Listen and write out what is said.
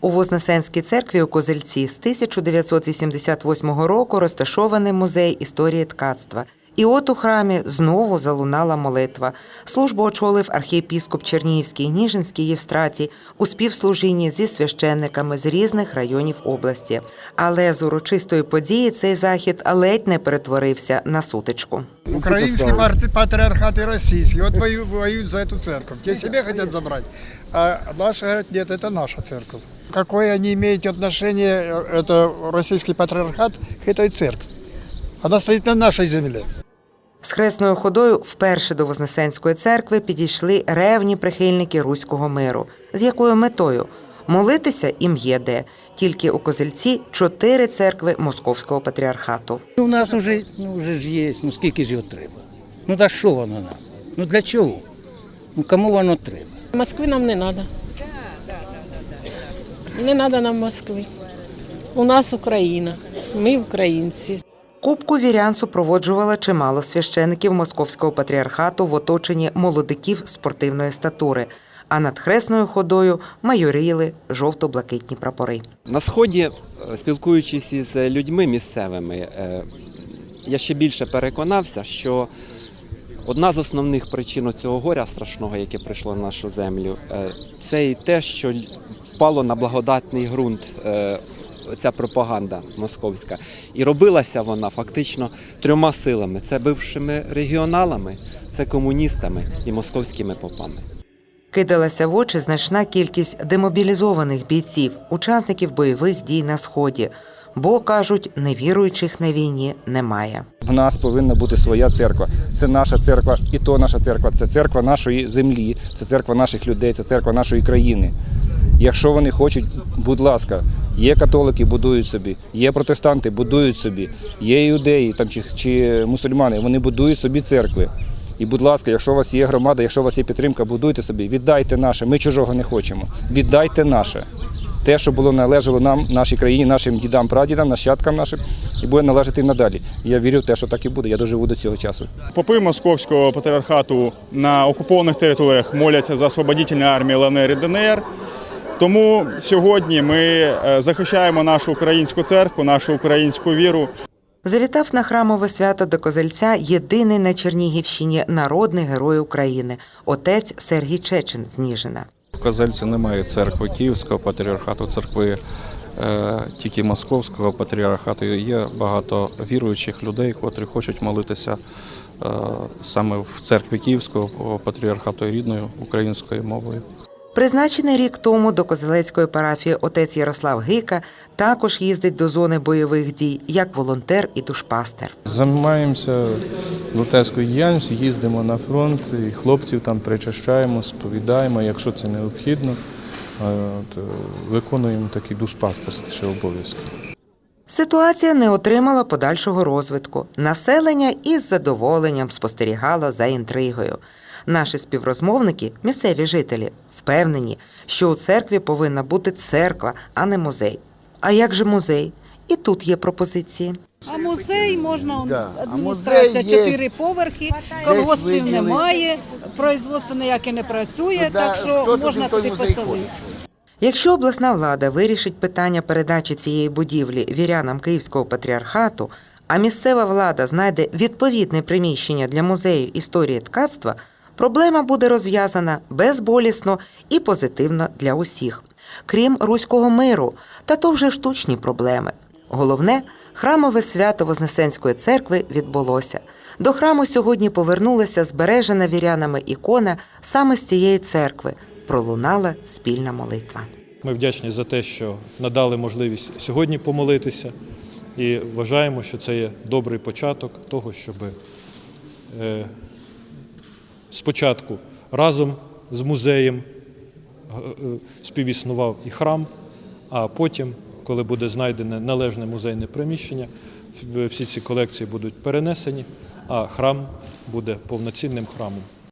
У Вознесенській церкві у Козельці з 1988 року розташований музей історії ткацтва. І от у храмі знову залунала молитва. Службу очолив архієпіскоп Чернігівський Ніжинський Євстратій у співслужінні зі священниками з різних районів області. Але з урочистої події цей захід ледь не перетворився на сутичку. Украинский пар- патриархат и российский. Вот вою- воюют за эту церковь. Те себе хотят забрать. А наши говорят, нет, это наша церковь. Какое они имеют отношение, э, это российский патриархат, к этой церкви? Она стоит на нашей земле. З хресною ходою вперше до Вознесенської церкви підійшли ревні прихильники руського миру. З якою метою? Молитися їм є де. Тільки у Козельці чотири церкви Московського патріархату. У нас вже, ну, вже ж є, ну скільки ж його треба? Ну та що воно нам? Ну для чого? Ну кому воно треба? Москви нам не треба. Не треба нам Москви. У нас Україна. Ми українці. Кубку вірян супроводжувало чимало священиків Московського патріархату в оточенні молодиків спортивної статури. А над хресною ходою майоріли жовто-блакитні прапори. На сході, е, спілкуючись із людьми місцевими, е, я ще більше переконався, що одна з основних причин цього горя страшного, яке прийшло на нашу землю, е, це і те, що впало на благодатний ґрунт ця пропаганда московська. І робилася вона фактично трьома силами: це бившими регіоналами, це комуністами і московськими попами. Кидалася в очі значна кількість демобілізованих бійців, учасників бойових дій на сході. Бо кажуть, невіруючих на війні немає. В нас повинна бути своя церква. Це наша церква, і то наша церква. Це церква нашої землі, це церква наших людей, це церква нашої країни. Якщо вони хочуть, будь ласка, є католики, будують собі, є протестанти, будують собі, є іудеї там чи, чи мусульмани, вони будують собі церкви. І, будь ласка, якщо у вас є громада, якщо у вас є підтримка, будуйте собі, віддайте наше. Ми чужого не хочемо. Віддайте наше. Те, що було належало нам, нашій країні, нашим дідам, прадідам, нащадкам нашим, і буде належати і надалі. Я вірю в те, що так і буде. Я доживу до цього часу. Попи московського патріархату на окупованих територіях моляться за освободительні армії ЛНР і ДНР. Тому сьогодні ми е, захищаємо нашу українську церкву, нашу українську віру. Завітав на храмове свято до Козельця єдиний на Чернігівщині народний герой України отець Сергій Чечин з Ніжина. В Козельці немає церкви Київського патріархату, церкви е, тільки Московського патріархату. Є багато віруючих людей, котрі хочуть молитися е, саме в церкві Київського патріархату рідною українською мовою. Призначений рік тому до Козелецької парафії отець Ярослав Гика також їздить до зони бойових дій як волонтер і душпастер. Займаємося волонтерською діяльністю, їздимо на фронт, і хлопців там причащаємо, сповідаємо, якщо це необхідно, от, е, виконуємо такі душпастерські ще обов'язки. Ситуація не отримала подальшого розвитку. Населення із задоволенням спостерігало за інтригою. Наші співрозмовники, місцеві жителі, впевнені, що у церкві повинна бути церква, а не музей. А як же музей? І тут є пропозиції. А музей можна Да, адміністрація чотири поверхи, колгоспів немає, производство ніяке не працює, Ну, да, так що хто можна туди поселити. Якщо обласна влада вирішить питання передачі цієї будівлі вірянам Київського патріархату, а місцева влада знайде відповідне приміщення для музею історії ткацтва, проблема буде розв'язана безболісно і позитивно для усіх. Крім руського миру, та то вже штучні проблеми. Головне, храмове свято Вознесенської церкви відбулося. До храму сьогодні повернулася збережена вірянами ікона саме з цієї церкви. Пролунала спільна молитва. Ми вдячні за те, що надали можливість сьогодні помолитися, і вважаємо, що це є добрий початок того, щоб е, спочатку разом з музеєм е, е, співіснував і храм, а потім, коли буде знайдене належне музейне приміщення, всі ці колекції будуть перенесені, а храм буде повноцінним храмом.